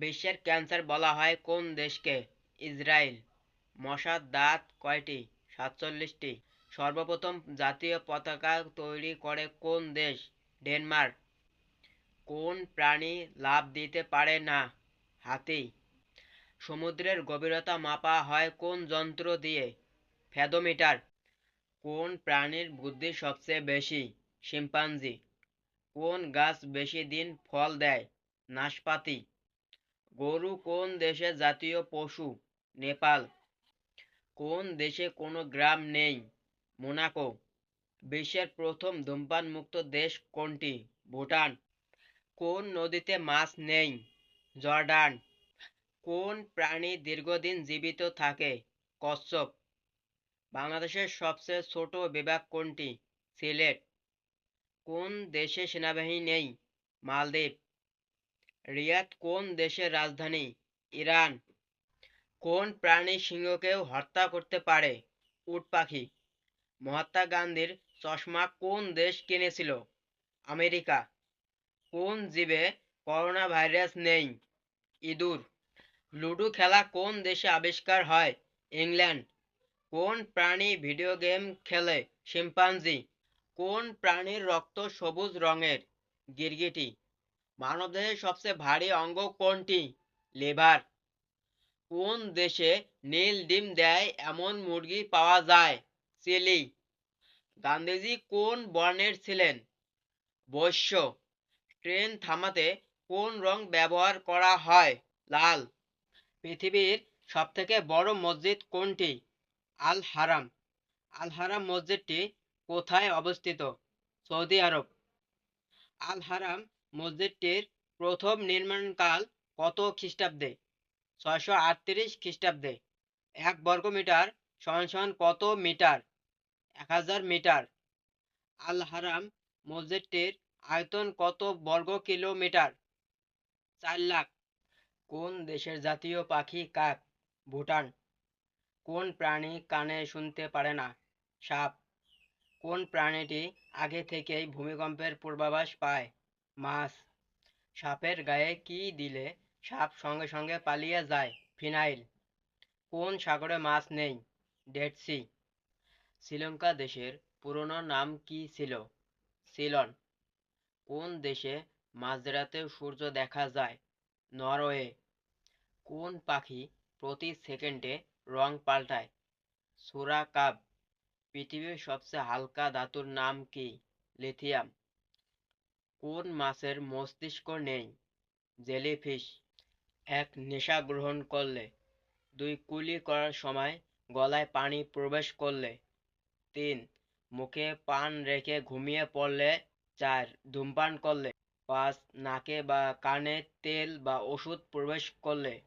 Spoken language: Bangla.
বিশ্বের ক্যান্সার বলা হয় কোন দেশকে? ইসরায়েল। মশার দাঁত কয়টি? সাতচল্লিশটি। সর্বপ্রথম জাতীয় পতাকা তৈরি করে কোন দেশ? ডেনমার্ক। কোন প্রাণী লাভ দিতে পারে না? হাতি। সমুদ্রের গভীরতা মাপা হয় কোন যন্ত্র দিয়ে? ফ্যাদোমিটার। কোন প্রাণীর বুদ্ধি সবচেয়ে বেশি? শিম্পাঞ্জি। কোন গাছ বেশি দিন ফল দেয়? নাশপাতি। গরু কোন দেশের জাতীয় পশু? নেপাল। কোন দেশে কোনো গ্রাম নেই? মোনাকো। বিশ্বের প্রথম ধূমপান মুক্ত দেশ কোনটি? ভুটান। কোন নদীতে মাছ নেই? জর্ডান। কোন প্রাণী দীর্ঘদিন জীবিত থাকে? কচ্ছপ। বাংলাদেশের সবচেয়ে ছোট বিভাগ কোনটি? সিলেট। কোন দেশে সেনাবাহিনী নেই? মালদ্বীপ। রিয়াদ কোন দেশের রাজধানী? ইরান। কোন প্রাণী সিংহকেও হত্যা করতে পারে? উট পাখি। মহাত্মা গান্ধীর চশমা কোন দেশ কিনেছিল? আমেরিকা। কোন জীবে করোনা ভাইরাস নেই? ইঁদুর। লুডো খেলা কোন দেশে আবিষ্কার হয়? ইংল্যান্ড। কোন প্রাণী ভিডিও গেম খেলে শিম্পাঞ্জি? কোন প্রাণীর রক্ত সবুজ রঙের? গিরগিটি। মানবদেহের সবচেয়ে ভারী অঙ্গ কোনটি? লিভার। কোন দেশে নীল ডিম দেয় এমন মুরগি পাওয়া যায়? চিলি। গান্ধীজি কোন বর্ণের ছিলেন? বৈশ্য। ট্রেন থামাতে কোন রং ব্যবহার করা হয়? লাল। পৃথিবীর সবথেকে বড় মসজিদ কোনটি? আল হারাম। আল হারাম মসজিদটি কোথায় অবস্থিত? সৌদি আরব। আল হারাম মসজিদটির প্রথম নির্মাণকাল কত খ্রিস্টাব্দে? ছয়শো আটত্রিশ খ্রিস্টাব্দে। এক বর্গমিটার সমান সমান কত মিটার? এক হাজার মিটার। আল হারাম মসজিদটির আয়তন কত বর্গ কিলোমিটার? চার লাখ। কোন দেশের জাতীয় পাখি কাক? ভুটান। কোন প্রাণী কানে শুনতে পারে না? সাপ। কোন প্রাণীটি আগে থেকেই ভূমিকম্পের পূর্বাভাস পায়? মাছ। সাপের গায়ে কি দিলে সাপ সঙ্গে সঙ্গে পালিয়ে যায়? ফিনাইল। কোন সাগরে মাছ নেই? Dead C. শ্রীলঙ্কা দেশের পুরনো নাম কি ছিল? সিলন। কোন দেশে মাঝরাতে সূর্য দেখা যায়? নরওয়ে। কোন পাখি প্রতি সেকেন্ডে রং পাল্টায়? সুরা কাব পৃথিবীর সবচেয়ে হালকা ধাতুর নাম কি? লিথিয়াম। কোন মাছের মস্তিষ্ক নেই? জেলিফিশ। এক নেশা গ্রহণ করলে। দুই কুলি করার সময় গলায় পানি প্রবেশ করলে। তিন, মুখে পান রেখে ঘুমিয়ে পড়লে। চার, ধূমপান করলে। পাঁচ, নাকে বা কানে তেল বা ওষুধ প্রবেশ করলে।